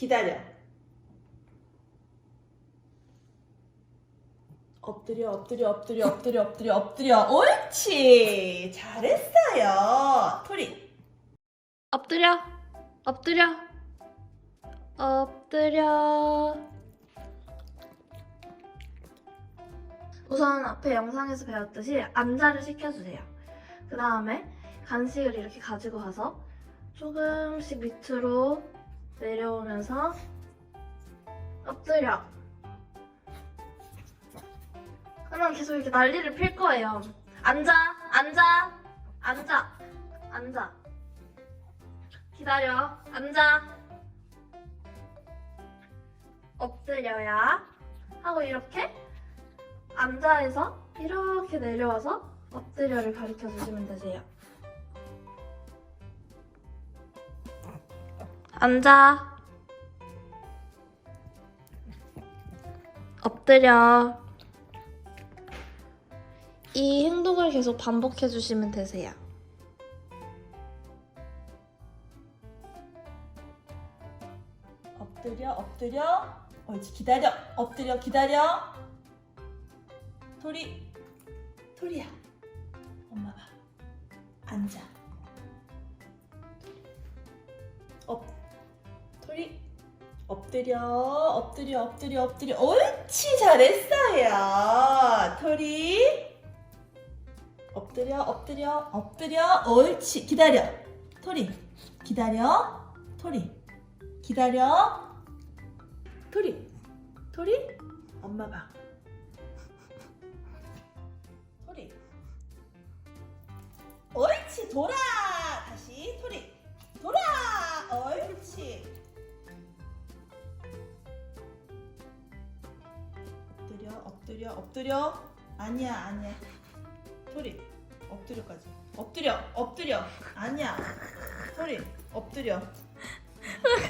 기다려. 엎드려, 엎드려, 엎드려, 엎드려, 엎드려, 엎드려. 옳지. 잘했어요. 토리. 엎드려 엎드려 엎드려 우선 앞에 영상에서 배웠듯이 앉아를 시켜주세요 그 다음에 간식을 이렇게 가지고 가서 조금씩 밑으로 내려오면서 엎드려 그러면 계속 이렇게 난리를 필 거예요 앉아 앉아 앉아 앉아 기다려. 앉아. 엎드려야 하고 이렇게 앉아에서 이렇게 내려와서 엎드려를 가르쳐 주시면 되세요. 앉아. 엎드려. 이 행동을 계속 반복해 주시면 되세요. 엎드려, 엎드려. 옳지. 기다려. 엎드려, 기다려. 토리. 토리야. 엄마 봐. 앉아. 엎드려, 엎드려, 엎드려, 엎드려. 옳지. 잘했어요. 토리. 엎드려, 엎드려, 엎드려. 옳지. 기다려. 토리. 기다려. 토리. 기다려. 토리. 토리. 엄마 봐. 토리. 옳지. 돌아. 엎드려. 엎드려. 아니야. 아니야. 토리. 엎드려까지. 엎드려. 엎드려. 아니야. 토리. 엎드려.